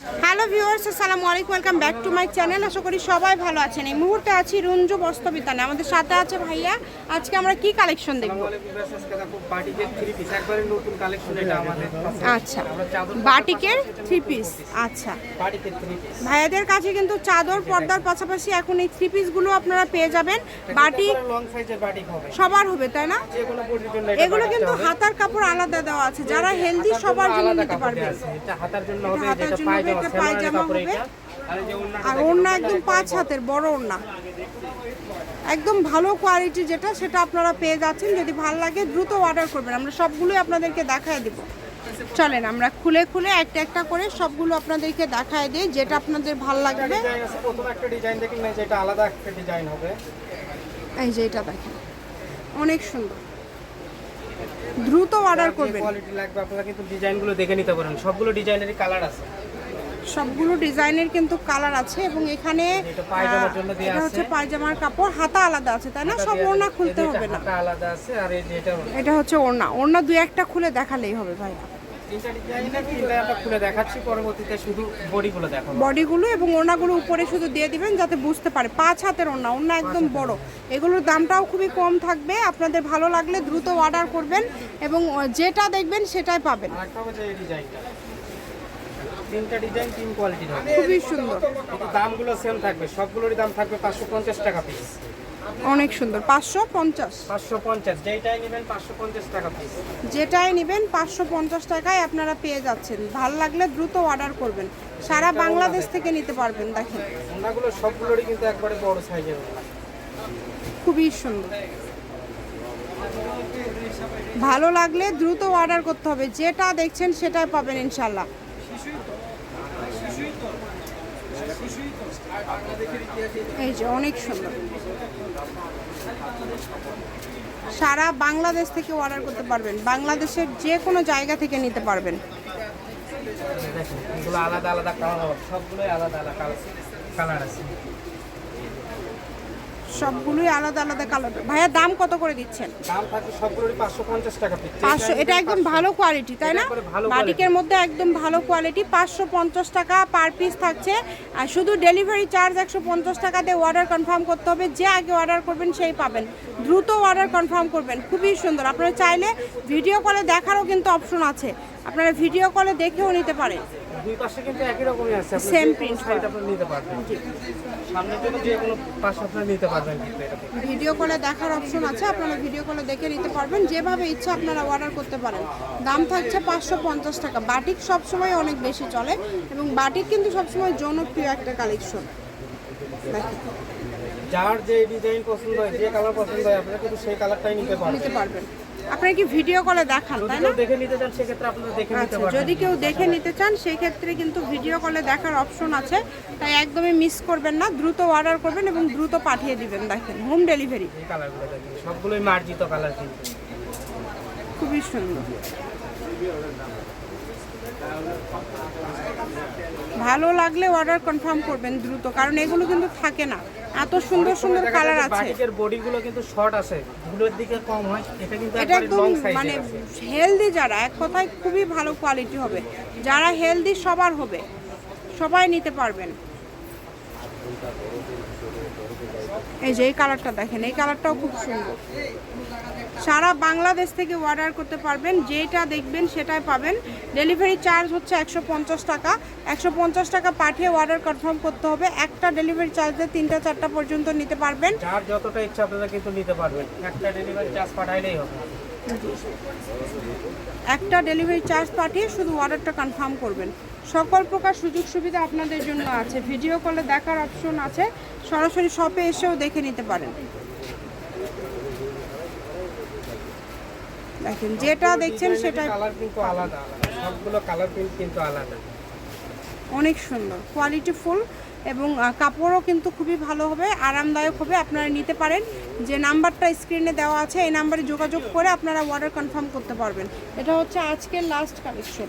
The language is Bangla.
হ্যালো ভিউয়ার্স আসসালামু আলাইকুম welcome back to my channel আশা করি সবাই ভালো আছেন। এই মুহূর্তে আছি রঞ্জু বস্ত্রবিতানে। আমাদের সাথে আছে ভাইয়া। আজকে আমরা কি কালেকশন দেখব? আচ্ছা। বাটিকের থ্রি পিস আচ্ছা। ভাইয়াদের কাছে কিন্তু চাদর পর্দার পাশাপাশি এখন এই থ্রি পিসগুলো আপনারা পেয়ে যাবেন। হবে। সবার হবে তাই না? এগুলো কিন্তু হাতার কাপড় আলাদা দেওয়া আছে। যারা হেলদি সবার জন্য নিতে পারবেন। এটা হাতার জন্য হবে পায়জামা এটা পায়জামা হবে। আর ওড়না একদম পাঁচ হাতের বড় ওড়না। একদম ভালো কোয়ালিটি যেটা সেটা আপনারা পেয়ে যাচ্ছেন। যদি ভালো লাগে দ্রুত অর্ডার করবেন। আমরা সবগুলোই আপনাদেরকে দেখায় দিব। চলেন আমরা খুলে খুলে একটা একটা করে সবগুলো আপনাদেরকে দেখায় দিই যেটা আপনাদের ভালো লাগবে। এই যে এটা দেখেন অনেক সুন্দর। দ্রুত অর্ডার করবেন। কোয়ালিটি লাগবে আপনারা কিন্তু ডিজাইনগুলো দেখে নিতে পারেন। সবগুলো ডিজাইনেরই কালার আছে। সবগুলো ডিজাইনের কিন্তু কালার আছে এবং এখানে এটা হচ্ছে পায়জামার কাপড় হাতা আলাদা আছে তাই না? সব ওড়না খুলতে হবে না। এটা হচ্ছে ওড়না। ওড়না দু একটা খুলে দেখালেই হবে ভাই বডিগুলো এবং উপরে শুধু দিয়ে দিবেন যাতে বুঝতে পারে। পাঁচ হাতের একদম বড়। এগুলোর দামটাও খুবই কম থাকবে। আপনাদের ভালো লাগলে দ্রুত অর্ডার করবেন এবং যেটা দেখবেন সেটাই পাবেন আর একটা হবে যে এই ডিজাইনটা তিনটা ডিজাইন তিন কোয়ালিটির হবে খুবই সুন্দর। কিন্তু দামগুলো সেম থাকবে। সবগুলোরই দাম থাকবে পাঁচশো পঞ্চাশ টাকা পিস অনেক সুন্দর। পাঁচশো পঞ্চাশ। পাঁচশো পঞ্চাশ। যেইটাই নেবেন পাঁচশো পঞ্চাশ টাকা পিস যেটাই নেবেন পাঁচশো পঞ্চাশ টাকায় আপনারা পেয়ে যাচ্ছেন। ভালো লাগলে দ্রুত অর্ডার করবেন। সারা বাংলাদেশ থেকে নিতে পারবেন দেখেন। ওনাগুলো সবগুলোরই কিন্তু একবারে বড় সাইজের খুবই সুন্দর। ভালো লাগলে দ্রুত অর্ডার করতে হবে। যেটা দেখছেন সেটাই পাবেন ইনশাল্লাহ এই যে অনেক সুন্দর। সারা বাংলাদেশ থেকে অর্ডার করতে পারবেন। বাংলাদেশের যে কোনো জায়গা থেকে নিতে পারবেন। আলাদা আলাদা সবগুলোই আলাদা আলাদা কালার আছে। সবগুলোই আলাদা আলাদা কালার ভাইয়া দাম কত করে দিচ্ছেন? দাম থাকবে সবগুলোরই টাকা পিস এটা একদম ভালো কোয়ালিটি তাই না? বাটিকের মধ্যে একদম ভালো কোয়ালিটি পাঁচশো পঞ্চাশ টাকা পার পিস থাকছে। আর শুধু ডেলিভারি চার্জ একশো পঞ্চাশ টাকা দিয়ে অর্ডার কনফার্ম করতে হবে। যে আগে অর্ডার করবেন সেই পাবেন। দ্রুত অর্ডার কনফার্ম করবেন। খুবই সুন্দর। আপনারা চাইলে ভিডিও কলে দেখারও কিন্তু অপশন আছে। আপনারা ভিডিও কলে দেখেও নিতে পারেন। দুই পাশে কিন্তু একই রকমই আছে। আপনি যে কোনো সাইড আপনি নিতে পারবেন। সামনের জন্য যে কোনো পাশে আপনি নিতে পারবেন কিন্তু ভিডিও কলে দেখার অপশন আছে আপনারা ভিডিও কলে দেখে নিতে পারবেন। যেভাবে ইচ্ছা আপনারা অর্ডার করতে পারেন। দাম থাকছে পাঁচশো পঞ্চাশ টাকা। বাটিক সবসময় অনেক বেশি চলে এবং বাটিক কিন্তু সবসময় জনপ্রিয় একটা কালেকশন যার যে ডিজাইন পছন্দ হয় যে কালার পছন্দ হয় আপনারা কিন্তু সেই কালারটাই নিতে পারবেন। নিতে পারবেন। আপনারা কি ভিডিও কলে দেখান তাই না? দেখে নিতে চান সেক্ষেত্রে আপনারা দেখে নিতে আচ্ছা পারবেন। যদি কেউ দেখে নিতে চান সেই ক্ষেত্রে কিন্তু ভিডিও কলে দেখার অপশন আছে। তাই একদমই মিস করবেন না দ্রুত অর্ডার করবেন এবং দ্রুত পাঠিয়ে দিবেন দেখেন হোম ডেলিভারি কালারগুলো দেখেন সবগুলোই মার্জিত কালার কিন্তু। খুবই সুন্দর। ভালো লাগলে অর্ডার কনফার্ম করবেন দ্রুত কারণ এগুলো কিন্তু থাকে না। এত সুন্দর সুন্দর কালার আছে। বাটিকের বডিগুলো কিন্তু শর্ট আছে ভুলের দিকে কম হয় এটা কিন্তু এটা একদম মানে হেলদি যারা এক কথায় খুবই ভালো কোয়ালিটি হবে। যারা হেলদি সবার হবে সবাই নিতে পারবেন। এই যে এই কালারটা দেখেন এই কালারটাও খুব সুন্দর। সারা বাংলাদেশ থেকে অর্ডার করতে পারবেন যেটা দেখবেন সেটাই পাবেন। ডেলিভারি চার্জ হচ্ছে একশো পঞ্চাশ টাকা। একশো পঞ্চাশ টাকা পাঠিয়ে অর্ডার কনফার্ম করতে হবে। একটা ডেলিভারি চার্জে তিনটা চারটা পর্যন্ত নিতে পারবেন। যার যতটা ইচ্ছা আপনারা কিন্তু নিতে পারবেন। একটা ডেলিভারি চার্জ পাঠাইলেই হবে। একটা ডেলিভারি চার্জ পাঠিয়ে শুধু অর্ডারটা কনফার্ম করবেন। সকল প্রকার সুযোগ সুবিধা আপনাদের জন্য আছে। ভিডিও কলে দেখার অপশন আছে। সরাসরি শপে এসেও দেখে নিতে পারেন। দেখেন যেটা দেখছেন সেটা কালার কিন্তু আলাদা আলাদা। সবগুলো কালার প্রিন্ট কিন্তু আলাদা। অনেক সুন্দর কোয়ালিটি ফুল এবং কাপড়ও কিন্তু খুবই ভালো হবে আরামদায়ক হবে আপনারা নিতে পারেন। যে নাম্বারটা স্ক্রিনে দেওয়া আছে এই নাম্বারে যোগাযোগ করে আপনারা অর্ডার কনফার্ম করতে পারবেন। এটা হচ্ছে আজকের লাস্ট কালেকশন